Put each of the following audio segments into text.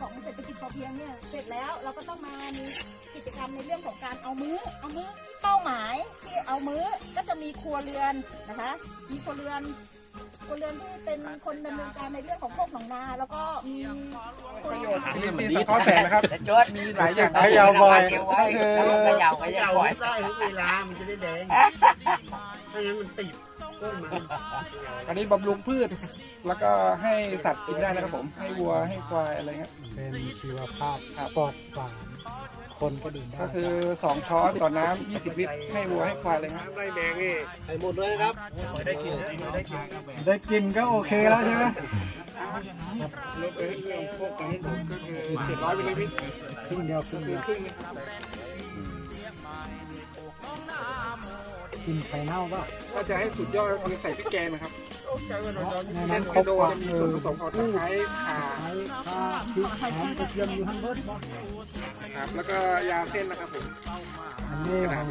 ของเศรษฐกิจพอเพียงเนี่ยเสร็จแล้วเราก็ต้องมามีกิจกรรมในเรื่องของการเอามื้อ เอามื้อเป้าหมายที่เอามื้อก็จะมีครัวเรือนนะคะ มีครัวเรือนครัวเรือนที่เป็นคนดำเนินการในเรื่องของพวกหนองนา แล้วก็มีครัวเรือนนี่มันดีท้อแสงนะครับจดมีหลายอย่างเขยาวบอยเขยาวเขยาวบอยได้เวลามันจะได้แดงไม่งั้นมันติดต้นมัน อันนี้บำรุงพืช แล้วก็ให้สัตว์กินได้นะครับผม ให้วัวให้ควายอะไรเงี้ย เป็นชีวภาพปลอดสารคนก็ดื่มได้ก็คือสองช้อนต่อน้ำ20 ลิตร ให้วัวให้ควายอะไรเงี้ยได้แดงนี่ใส่หมดเลยครับได้กินได้กินได้กินก็โอเคแล้วใช่ไหมลดเรื่องพวกนี้ก็คือ700มิลลิลิตรครึ่งเดียวครึ่งเดียวครึ่งนะครับ กินไข่เน่าป่ะถ้าจะให้สุดยอดก็คือใส่พริกแกงนะครับในเช่นั้นนไคครบโดกว่าจะมีเอส่วนอผสมของตะไคร้ข่าไข่ข้าพริกหอมกระเทียมอยู่ทั้งเบิดป่ะครับแล้วก็ยาเส้นนะครับผมอันนี้ของ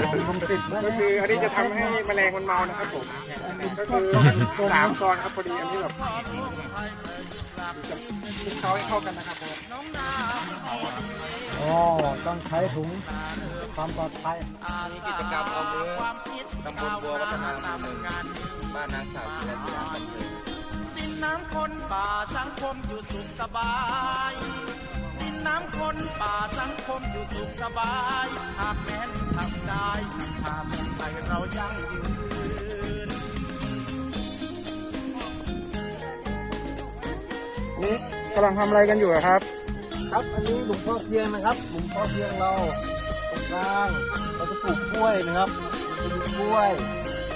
ของคงติดแล้วก็คืออันนี้จะทำให้แมลงมันเมานะครับผมก็คือสามซอนครับพอดีอันนี้แบบจะคลุกเคล้าให้เข้ากันนะครับผมอ๋อต้องใช้ถุง ความปลอดภัยมีกิจกรรมเอามือตำบลบัววัฒนาหมู่หนึ่งบ้านนางสาวจิรติยาบันเทิงดินน้ำคนป่าสังคมอยู่สุขสบายดินน้ำคนป่าสังคมอยู่สุขสบายหากแม้นทำได้ทำเมืองไทยเรายั่งยืนนี่กำลังทำอะไรกันอยู่อะครับ ครับอันนี้หลุมพ่อเพียงนะครับหลุมพ่อเพียงเรา ตรงกลางเราจะปลูกกล้วยนะครับจะมีกล้วย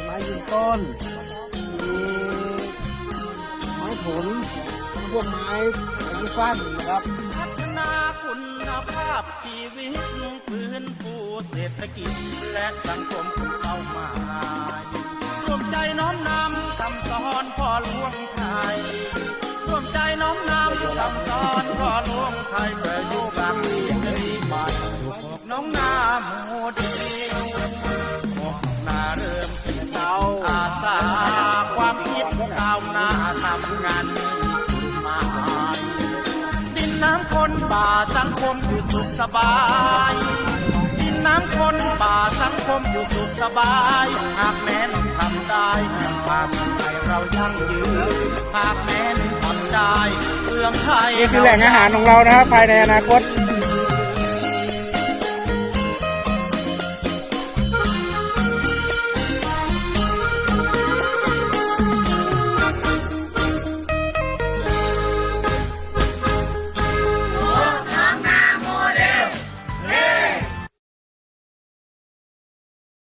ไม้ยืนต้นมีไม้ผลพวกไม้ไม้ฟันนะครับ พัฒนาคุณภาพชีวิตฟื้นฟูเศรษฐกิจและสังคมเของเรามายรวมใจน้อมนำคำสอนพ่อหลวงไทยร่วมใจน้อมนำคำสอนพ่อหลวงไทย ทำงานมีคุณหมายดินน้ำคนป่าสังคมอยู่สุขสบายดินน้ำคนป่าสังคมอยู่สุขสบายหากแม้นทำได้ภาคไทยเรายั่งยืนหากแม้นทำได้เมืองไทยนี่คือแหล่งอาหารของเรานะครับภายในอนาคต